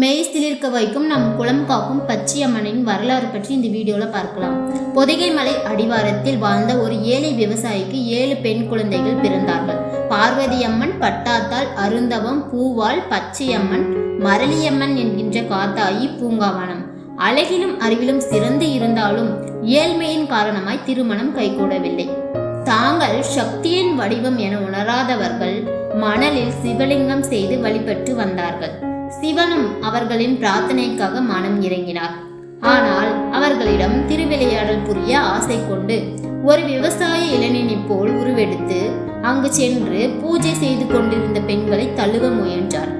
மெய் சிலிர்க்க வைக்கும் நம் குளம் காக்கும் பச்சையம்மனின் வரலாறு பற்றி இந்த வீடியோவில் பார்க்கலாம். பொதிகை மலை அடிவாரத்தில் வாழ்ந்த ஒரு ஏழை விவசாயிக்கு ஏழு பெண் குழந்தைகள் பிறந்தார்கள். பார்வதியம்மன் பட்டாத்தாள் அருந்தவம் பூவாள் பச்சையம்மன் மரளியம்மன் என்கின்ற காத்தாயி பூங்காவனம். அழகிலும் அறிவிலும் சிறந்து இருந்தாலும் ஏழ்மையின் காரணமாய் திருமணம் கைகூடவில்லை. தாங்கள் சக்தியின் வடிவம் என உணராதவர்கள் மணலில் சிவலிங்கம் செய்து வழிபட்டு வந்தார்கள். சிவனும் அவர்களின் பிரார்த்தனைக்காக மனம் இறங்கினார். ஆனால் அவர்களிடம் திருவிளையாடல் புரிய ஆசை கொண்டு ஒரு விவசாய இளைஞனைப் போல் உருவெடுத்து அங்கு சென்று பூஜை செய்து கொண்டிருந்த பெண்களை தழுவ முயன்றார்.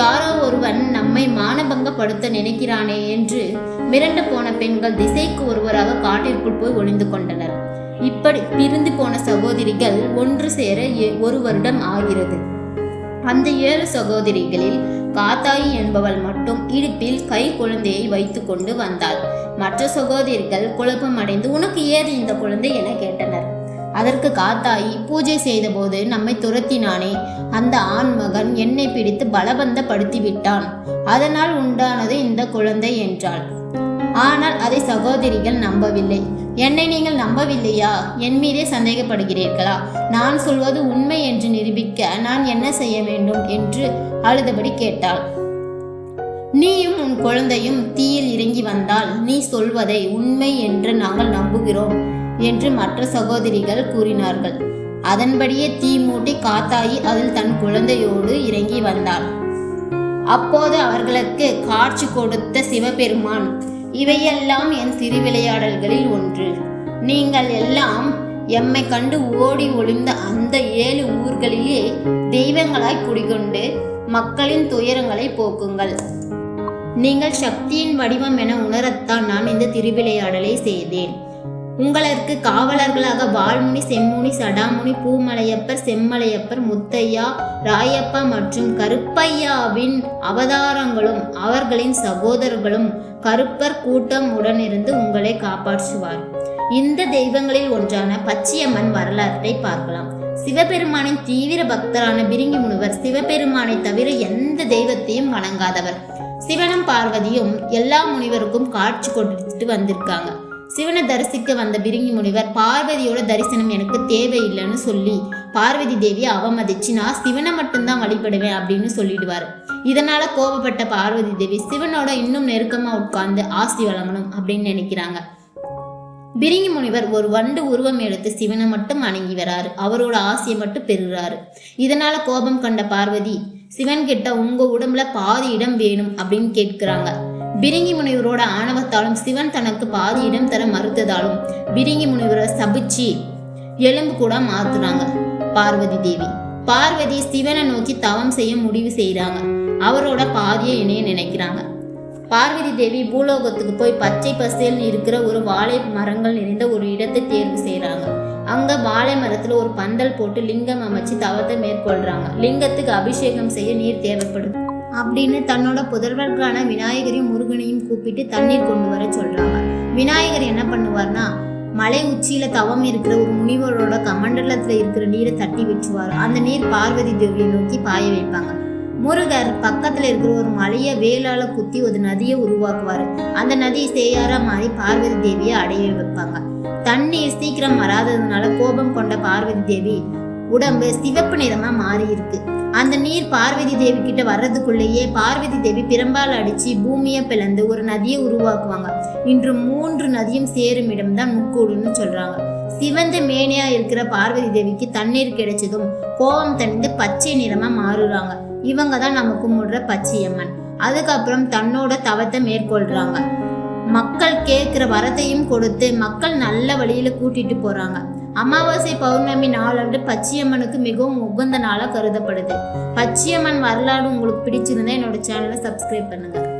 யாரோ ஒருவன் நம்மை மானபங்கப்படுத்த நினைக்கிறானே என்று மிரண்டு போன பெண்கள் திசைக்கு ஒருவராக காட்டிற்குள் போய் ஒளிந்து கொண்டனர். இப்படி பிரிந்து போன சகோதரிகள் ஒன்று சேர ஒரு வருடம் ஆகிறது. அந்த ஏழு சகோதரிகளில் காத்தாயி என்பவள் மட்டும் இடுப்பில் கை குழந்தையை வைத்துக்கொண்டு வந்தாள். மற்ற சகோதரிகள் குழப்பமடைந்து உனக்கு ஏது இந்த குழந்தை? என கேட்டனர். அதற்கு காத்தாயி பூஜை செய்தபோது நம்மை துரத்தினானே. அந்த ஆண் மகன் என்னை பிடித்து பலவந்தப்படுத்தி விட்டான் அதனால் உண்டானது இந்த குழந்தை என்றாள். ஆனால் அதை சகோதரிகள் நம்பவில்லை. என்னை நீங்கள் நம்பவில்லையா? என் மீதே சந்தேகப்படுகிறீர்களா? நான் சொல்வது உண்மை என்று நிரூபிக்க நான் என்ன செய்ய வேண்டும் என்று அழுதபடி கேட்டாள். நீயும் உன் குழந்தையும் தீயில் இறங்கி வந்தால் நீ சொல்வதை உண்மை என்று நாங்கள் நம்புகிறோம் என்று மற்ற சகோதரிகள் கூறினார்கள். அதன்படியே தீ மூட்டி காத்தாயி அதில் தன் குழந்தையோடு இறங்கி வந்தாள். அப்போது அவர்களுக்கு காட்சி கொடுத்த சிவபெருமான் இவையெல்லாம் என் திருவிளையாடல்களில் ஒன்று. நீங்கள் எல்லாம் எம்மை கண்டு ஓடி ஒளிந்த அந்த ஏழு ஊர்களிலே தெய்வங்களாய் குடிகொண்டு மக்களின் துயரங்களை போக்குங்கள். நீங்கள் சக்தியின் வடிவம் என உணரத்தான் நான் இந்த திருவிளையாடலை செய்தேன். உங்களுக்கு காவலர்களாக வால்முனி செம்முனி சடாமுனி பூமலையப்பர் செம்மலையப்பர் முத்தையா ராயப்பா மற்றும் கருப்பையாவின் அவதாரங்களும் அவர்களின் சகோதரர்களும் கருப்பர் கூட்டம் உடனிருந்து உங்களை காப்பாற்றுவார். இந்த தெய்வங்களில் ஒன்றான பச்சியம்மன் வரலாற்றை பார்க்கலாம். சிவபெருமானின் தீவிர பக்தரான பிரிங்கி முனிவர் சிவபெருமானை தவிர எந்த தெய்வத்தையும் வணங்காதவர். சிவனும் பார்வதியும் எல்லா முனிவருக்கும் காட்சி கொடுத்துட்டு வந்திருக்காங்க. சிவனை தரிசிக்க வந்த பிரிங்கி முனிவர் பார்வதியோட தரிசனம் எனக்கு தேவையில்லைன்னு சொல்லி பார்வதி தேவியை அவமதிச்சு நான் சிவனை மட்டும்தான் வழிபடுவேன் அப்படின்னு சொல்லிடுவார். இதனால கோபப்பட்ட பார்வதி தேவி சிவனோட இன்னும் நெருக்கமா உட்கார்ந்து ஆசி வழங்கணும் அப்படின்னு நினைக்கிறாங்க. பிரிங்கி முனிவர் ஒரு வண்டு உருவம் எடுத்து சிவனை மட்டும் அணங்கி வராரு. அவரோட ஆசையை மட்டும் பெறுறாரு. இதனால கோபம் கண்ட பார்வதி சிவன் கிட்ட உங்க உடம்புல பாதி இடம் வேணும் அப்படின்னு கேட்கிறாங்க. பிரிங்கி முனிவரோட ஆணவத்தாலும் சிவன் தனக்கு பாதி இடம் தர மறுத்ததாலும் பிரிங்கி முனிவரை சபிச்சு எலும்பு கூட மாத்துறாங்க. பார்வதி தேவி. பார்வதி சிவனை நோக்கி தவம் செய்ய முடிவு செய்கிறாங்க அவரோட பாதியை இணைய நினைக்கிறாங்க. பார்வதி தேவி பூலோகத்துக்கு போய் பச்சை பசேல் இருக்கிற ஒரு வாழை மரங்கள் நிறைந்த ஒரு இடத்தை தேர்வு செய்கிறாங்க அங்க வாழை மரத்துல ஒரு பந்தல் போட்டு லிங்கம் அமைச்சு தவத்தை மேற்கொள்றாங்க. லிங்கத்துக்கு அபிஷேகம் செய்ய நீர் தேவைப்படுது அப்படின்னு தன்னோட புதல்வர்களான விநாயகரையும் முருகனையும் கூப்பிட்டு தண்ணீர் கொண்டு வர சொல்றாங்க. விநாயகர் என்ன பண்ணுவார்னா மலை உச்சியில தவம் இருக்கிற ஒரு முனிவரோட கமண்டலத்துல இருக்கிற நீரை தட்டி விட்டுருவார். அந்த நீர் பார்வதி தேவியை நோக்கி பாய வைப்பாங்க. முருகர் பக்கத்துல இருக்கிற ஒரு மலையை வேலால குத்தி ஒரு நதியை உருவாக்குவாரு. அந்த நதி சேயாரா மாறி பார்வதி தேவியை அடைய வைப்பாங்க. தண்ணீர் சீக்கிரம் வராததுனால கோபம் கொண்ட பார்வதி தேவி உடம்பு சிவப்பு நிறமா மாறி இருக்கு அந்த நீர் பார்வதி தேவி கிட்ட வர்றதுக்குள்ளேயே பார்வதி தேவி பிரம்பால் அடித்து பூமியை பிளந்து ஒரு நதியை உருவாக்குவாங்க. இன்று மூன்று நதியும் சேரும் இடம்தான் முக்கூடுன்னு சொல்கிறாங்க சிவந்த மேனியா இருக்கிற பார்வதி தேவிக்கு தண்ணீர் கிடைச்சதும் கோபம் தணிந்து பச்சை நிறமா மாறுறாங்க. இவங்க தான் நம்ம கும்பிடுற பச்சையம்மன். அதுக்கப்புறம் தன்னோட தவத்தை மேற்கொள்றாங்க. மக்கள் கேட்குற வரத்தையும் கொடுத்து மக்கள் நல்ல வழியில் கூட்டிட்டு போகிறாங்க அமாவாசை பௌர்ணமி நாளன்று பச்சையம்மனுக்கு மிகவும் உகந்த நாளாக கருதப்படுது. பச்சையம்மன் வரலாறு உங்களுக்கு பிடிச்சிருந்தா என்னோட சேனலை சப்ஸ்கிரைப் பண்ணுங்கள்